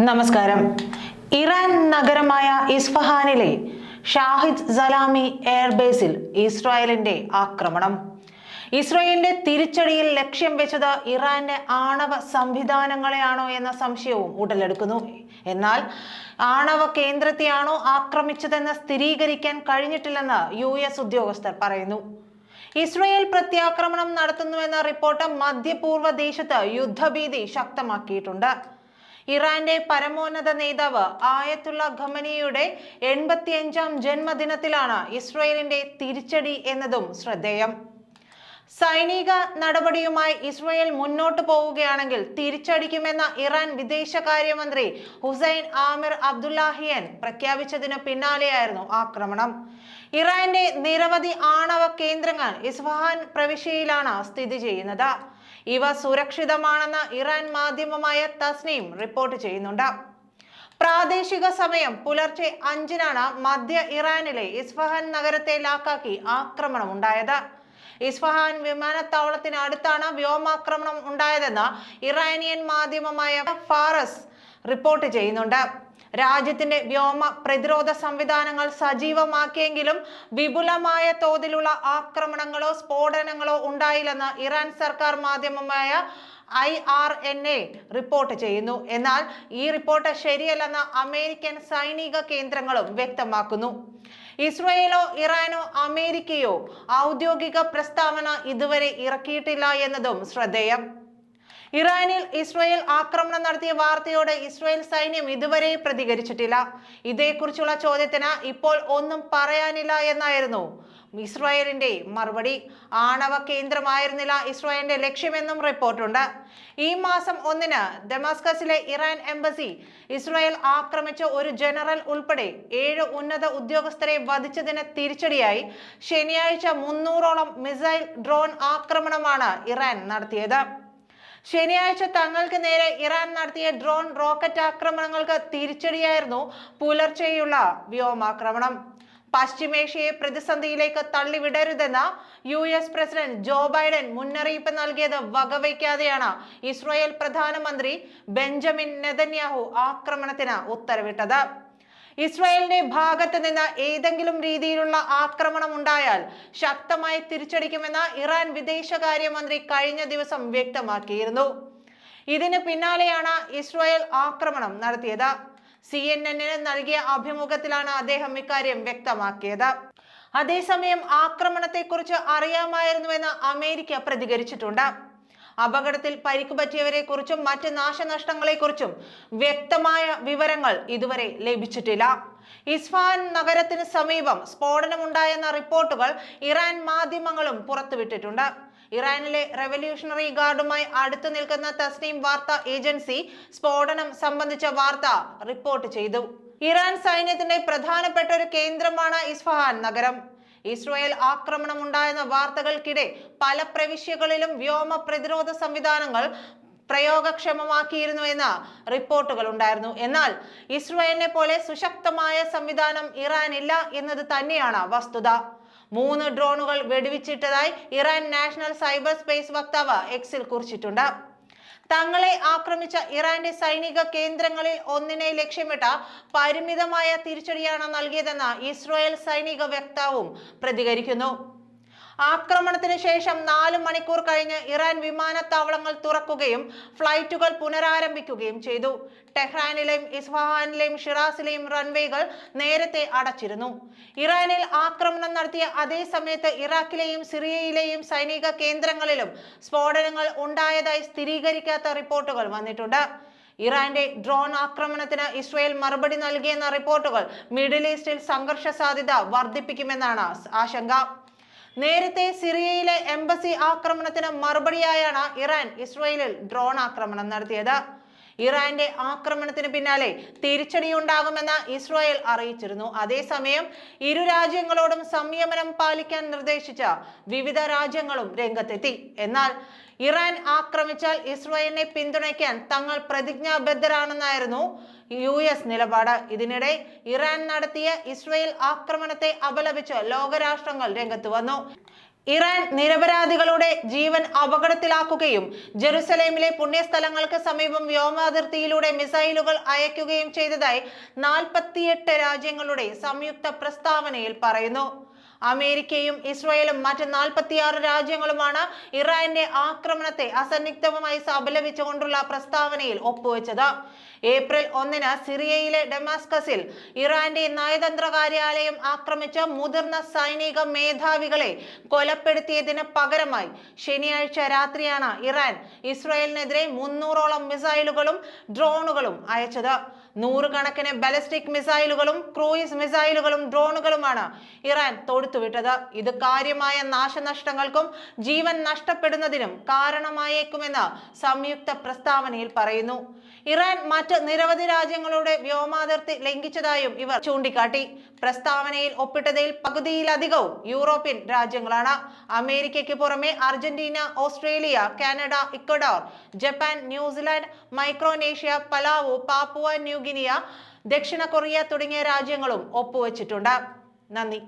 നമസ്കാരം. ഇറാൻ നഗരമായ ഇസ്ഫഹാനിലെ ഷാഹിദ് സലാമി എയർബേസിൽ ഇസ്രായേലിന്റെ ആക്രമണം. ഇസ്രായേലിന്റെ തിരിച്ചടിയിൽ ലക്ഷ്യം വെച്ചത് ഇറാന്റെ ആണവ സംവിധാനങ്ങളെയാണോ എന്ന സംശയവും ഉടലെടുക്കുന്നു. എന്നാൽ ആണവ കേന്ദ്രത്തെയാണോ ആക്രമിച്ചതെന്ന് സ്ഥിരീകരിക്കാൻ കഴിഞ്ഞിട്ടില്ലെന്ന് യു എസ് ഉദ്യോഗസ്ഥർ പറയുന്നു. ഇസ്രയേൽ പ്രത്യാക്രമണം നടത്തുന്നുവെന്ന റിപ്പോർട്ട് മധ്യപൂർവ ദേശത്ത് യുദ്ധഭീതി ശക്തമാക്കിയിട്ടുണ്ട്. ഇറാന്റെ പരമോന്നത നേതാവ് ആയത്തുള്ള ഖമനിയുടെ എൺപത്തിയഞ്ചാം ജന്മദിനത്തിലാണ് ഇസ്രയേലിന്റെ തിരിച്ചടി എന്നതും ശ്രദ്ധേയം. സൈനിക നടപടിയുമായി ഇസ്രയേൽ മുന്നോട്ട് പോവുകയാണെങ്കിൽ തിരിച്ചടിക്കുമെന്ന ഇറാൻ വിദേശകാര്യമന്ത്രി ഹുസൈൻ ആമിർ അബ്ദുല്ലാഹിയൻ പ്രഖ്യാപിച്ചതിന് പിന്നാലെയായിരുന്നു ആക്രമണം. ഇറാന്റെ നിരവധി ആണവ കേന്ദ്രങ്ങൾ ഇസ്ഫഹാൻ പ്രവിശ്യയിലാണ് സ്ഥിതി ചെയ്യുന്നത്. ഇവ സുരക്ഷിതമാണെന്ന് ഇറാൻ മാധ്യമമായ തസ്നീം റിപ്പോർട്ട് ചെയ്യുന്നുണ്ട്. പ്രാദേശിക സമയം പുലർച്ചെ അഞ്ചിനാണ് മധ്യ ഇറാനിലെ ഇസ്ഫഹാൻ നഗരത്തെ ലാക്കാക്കി ആക്രമണം ഉണ്ടായത്. ഇസ്ഫഹാൻ വിമാനത്താവളത്തിനടുത്താണ് വ്യോമാക്രമണം ഉണ്ടായതെന്ന് ഇറാനിയൻ മാധ്യമമായ ഫാറസ് റിപ്പോർട്ട് ചെയ്യുന്നുണ്ട്. രാജ്യത്തിന്റെ വ്യോമ പ്രതിരോധ സംവിധാനങ്ങൾ സജീവമാക്കിയെങ്കിലും വിപുലമായ തോതിലുള്ള ആക്രമണങ്ങളോ സ്ഫോടനങ്ങളോ ഉണ്ടായില്ലെന്ന് ഇറാൻ സർക്കാർ മാധ്യമമായ I R N A report ചെയ്യുന്നു. എന്നാൽ ഈ റിപ്പോർട്ട് ശരിയല്ലെന്ന് അമേരിക്കൻ സൈനിക കേന്ദ്രങ്ങളും വ്യക്തമാക്കുന്നു. ഇസ്രയേലോ ഇറാനോ അമേരിക്കയോ ഔദ്യോഗിക പ്രസ്താവന ഇതുവരെ ഇറക്കിയിട്ടില്ല എന്നതും ശ്രദ്ധേയം. ഇറാനിൽ ഇസ്രയേൽ ആക്രമണം നടത്തിയ വാർത്തയോട് ഇസ്രയേൽ സൈന്യം ഇതുവരെ പ്രതികരിച്ചിട്ടില്ല. ഇതേക്കുറിച്ചുള്ള ചോദ്യത്തിന് ഇപ്പോൾ ഒന്നും പറയാനില്ല എന്നായിരുന്നു ഇസ്രായേലിന്റെ മറുപടി. ആണവ കേന്ദ്രമായിരുന്നില്ല ഇസ്രായേലിന്റെ ലക്ഷ്യമെന്നും റിപ്പോർട്ടുണ്ട്. ഈ മാസം ഒന്നിന് ഡെമാസ്കസിലെ ഇറാൻ എംബസി ഇസ്രായേൽ ആക്രമിച്ച ഒരു ജനറൽ ഉൾപ്പെടെ ഏഴ് ഉന്നത ഉദ്യോഗസ്ഥരെ വധിച്ചതിന് തിരിച്ചടിയായി. ശനിയാഴ്ച മുന്നൂറോളം മിസൈൽ ഡ്രോൺ ആക്രമണമാണ് ഇറാൻ നടത്തിയത്. ശനിയാഴ്ച തങ്ങൾക്ക് നേരെ ഇറാൻ നടത്തിയ ഡ്രോൺ റോക്കറ്റ് ആക്രമണങ്ങൾക്ക് തിരിച്ചടിയായിരുന്നു പുലർച്ചെയുള്ള വ്യോമാക്രമണം. പശ്ചിമേഷ്യയെ പ്രതിസന്ധിയിലേക്ക് തള്ളിവിടരുതെന്ന് U S president Joe Biden മുന്നറിയിപ്പ് നൽകിയത് വകവയ്ക്കാതെയാണ്. ഇസ്രായേൽ പ്രധാനമന്ത്രി ബെഞ്ചമിൻ നെതന്യാഹു ആക്രമണത്തിന് ഉത്തരവിട്ടത്. ഇസ്രായേലിന്റെ ഭാഗത്ത് നിന്ന് ഏതെങ്കിലും രീതിയിലുള്ള ആക്രമണം ഉണ്ടായാൽ ശക്തമായി തിരിച്ചടിക്കുമെന്ന് ഇറാൻ വിദേശകാര്യമന്ത്രി കഴിഞ്ഞ ദിവസം വ്യക്തമാക്കിയിരുന്നു. ഇതിന് പിന്നാലെയാണ് ഇസ്രായേൽ ആക്രമണം നടത്തിയത്. സി എൻ എന്നിന് നൽകിയ അഭിമുഖത്തിലാണ് അദ്ദേഹം ഇക്കാര്യം വ്യക്തമാക്കിയത്. അതേസമയം ആക്രമണത്തെക്കുറിച്ച് അറിയാമായിരുന്നുവെന്ന് അമേരിക്ക പ്രതികരിച്ചിട്ടുണ്ട്. അപകടത്തിൽ പരിക്ക് പറ്റിയവരെ കുറിച്ചും മറ്റ് നാശനഷ്ടങ്ങളെ കുറിച്ചും വ്യക്തമായ വിവരങ്ങൾ ഇതുവരെ ലഭിച്ചിട്ടില്ല. ഇസ്ഫാൻ നഗരത്തിന് സമീപം സ്ഫോടനമുണ്ടായെന്ന റിപ്പോർട്ടുകൾ ഇറാൻ മാധ്യമങ്ങളും പുറത്തുവിട്ടിട്ടുണ്ട്. ഇറാനിലെ റെവല്യൂഷണറി ഗാർഡുമായി അടുത്തു നിൽക്കുന്ന തസ്നീം വാർത്താ ഏജൻസി സ്ഫോടനം സംബന്ധിച്ച വാർത്ത റിപ്പോർട്ട് ചെയ്തു. ഇറാൻ സൈന്യത്തിന്റെ പ്രധാനപ്പെട്ട ഒരു കേന്ദ്രമാണ് ഇസ്ഫഹാൻ നഗരം. ഇസ്രായേൽ ആക്രമണം ഉണ്ടായെന്ന വാർത്തകൾക്കിടെ പല പ്രവിശ്യകളിലും വ്യോമ പ്രതിരോധ സംവിധാനങ്ങൾ പ്രയോഗക്ഷമമാക്കിയിരുന്നു എന്ന റിപ്പോർട്ടുകൾ ഉണ്ടായിരുന്നു. എന്നാൽ ഇസ്രായേലിനെ പോലെ സുശക്തമായ സംവിധാനം ഇറാൻ ഇല്ല എന്നത് തന്നെയാണ് വസ്തുത. മൂന്ന് ഡ്രോണുകൾ വെടിവെച്ചിട്ടതായി ഇറാൻ നാഷണൽ സൈബർ സ്പേസ് വക്താവ് എക്സിൽ കുറിച്ചിട്ടുണ്ട്. തങ്ങളെ ആക്രമിച്ച ഇറാന്റെ സൈനിക കേന്ദ്രങ്ങളിൽ ഒന്നിനെ ലക്ഷ്യമിട്ട പരിമിതമായ തിരിച്ചടിയാണ് നൽകിയതെന്ന് ഇസ്രായേൽ സൈനിക വക്താവും പ്രതികരിക്കുന്നു. ആക്രമണത്തിന് ശേഷം നാല് മണിക്കൂർ കഴിഞ്ഞ് ഇറാൻ വിമാനത്താവളങ്ങൾ തുറക്കുകയും ഫ്ലൈറ്റുകൾ പുനരാരംഭിക്കുകയും ചെയ്തു. ടെഹ്റാനിലെയും ഇസ്ഫഹാനിലെയും ഷിറാസിലെയും റൺവേകൾ നേരത്തെ അടച്ചിരുന്നു. ഇറാനിൽ ആക്രമണം നടത്തിയ അതേ സമയത്ത് ഇറാഖിലെയും സിറിയയിലെയും സൈനിക കേന്ദ്രങ്ങളിലും സ്ഫോടനങ്ങൾ ഉണ്ടായതായി സ്ഥിരീകരിക്കാത്ത റിപ്പോർട്ടുകൾ വന്നിട്ടുണ്ട്. ഇറാന്റെ ഡ്രോൺ ആക്രമണത്തിന് ഇസ്രയേൽ മറുപടി നൽകിയെന്ന റിപ്പോർട്ടുകൾ മിഡിൽ ഈസ്റ്റിൽ സംഘർഷ സാധ്യത വർദ്ധിപ്പിക്കുമെന്നാണ് ആശങ്ക. നേരത്തെ സിറിയയിലെ എംബസി ആക്രമണത്തിന് മറുപടിയായാണ് ഇറാൻ ഇസ്രയേലിൽ ഡ്രോൺ ആക്രമണം നടത്തിയത്. ഇറാന്റെ ആക്രമണത്തിന് പിന്നാലെ തിരിച്ചടിയുണ്ടാകുമെന്ന് ഇസ്രായേൽ അറിയിച്ചിരുന്നു. അതേസമയം ഇരു രാജ്യങ്ങളോടും സംയമനം പാലിക്കാൻ നിർദ്ദേശിച്ച വിവിധ രാജ്യങ്ങളും രംഗത്തെത്തി. എന്നാൽ ഇറാൻ ആക്രമിച്ചാൽ ഇസ്രായേലിനെ പിന്തുണയ്ക്കാൻ തങ്ങൾ പ്രതിജ്ഞാബദ്ധരാണെന്നായിരുന്നു യു എസ് നിലപാട്. ഇതിനിടെ ഇറാൻ നടത്തിയ ഇസ്രായേൽ ആക്രമണത്തെ അപലപിച്ച് ലോകരാഷ്ട്രങ്ങൾ രംഗത്ത് വന്നു. ഇറാൻ നിരപരാധികളുടെ ജീവൻ അപകടത്തിലാക്കുകയും ജെറുസലേമിലെ പുണ്യസ്ഥലങ്ങൾക്ക് സമീപം വ്യോമാതിർത്തിയിലൂടെ മിസൈലുകൾ അയക്കുകയും ചെയ്തതായി നാൽപ്പത്തിയെട്ട് രാജ്യങ്ങളുടെ സംയുക്ത പ്രസ്താവനയിൽ പറയുന്നു. അമേരിക്കയും ഇസ്രായേലും മറ്റ് നാൽപ്പത്തിയാറ് രാജ്യങ്ങളുമാണ് ഇറാന്റെ ആക്രമണത്തെ അസന്നിഗ്ധമായി അപലപിച്ചുകൊണ്ടുള്ള പ്രസ്താവനയിൽ ഒപ്പുവെച്ചത്. ഏപ്രിൽ ഒന്നിന് സിറിയയിലെ ഡെമാസ്കസിൽ ഇറാന്റെ നയതന്ത്ര കാര്യാലയം ആക്രമിച്ച മുതിർന്ന സൈനിക മേധാവികളെ കൊലപ്പെടുത്തിയതിന് പകരമായി ശനിയാഴ്ച രാത്രിയാണ് ഇറാൻ ഇസ്രായേലിനെതിരെ മുന്നൂറോളം മിസൈലുകളും ഡ്രോണുകളും അയച്ചത്. നൂറുകണക്കിന് ബാലിസ്റ്റിക് മിസൈലുകളും ക്രൂയിസ് മിസൈലുകളും ഡ്രോണുകളുമാണ് ഇറാൻ തൊടുത്തുവിട്ടത്. ഇത് കാര്യമായ നാശനഷ്ടങ്ങൾക്കും ജീവൻ നഷ്ടപ്പെടുന്നതിനും കാരണമായേക്കുമെന്ന് സംയുക്ത പ്രസ്താവനയിൽ പറയുന്നു. ഇറാൻ മറ്റ് നിരവധി രാജ്യങ്ങളുടെ വ്യോമാതിർത്തി ലംഘിച്ചതായും ഇവർ ചൂണ്ടിക്കാട്ടി. പ്രസ്താവനയിൽ ഒപ്പിട്ടതിൽ പകുതിയിലധികവും യൂറോപ്യൻ രാജ്യങ്ങളാണ്. അമേരിക്കയ്ക്ക് പുറമെ Argentina Australia Canada Ecuador Japan New Zealand Micronesia Palau Papua New Guinea ദക്ഷിണ കൊറിയ തുടങ്ങിയ രാജ്യങ്ങളും ഒപ്പുവച്ചിട്ടുണ്ട്. നന്ദി.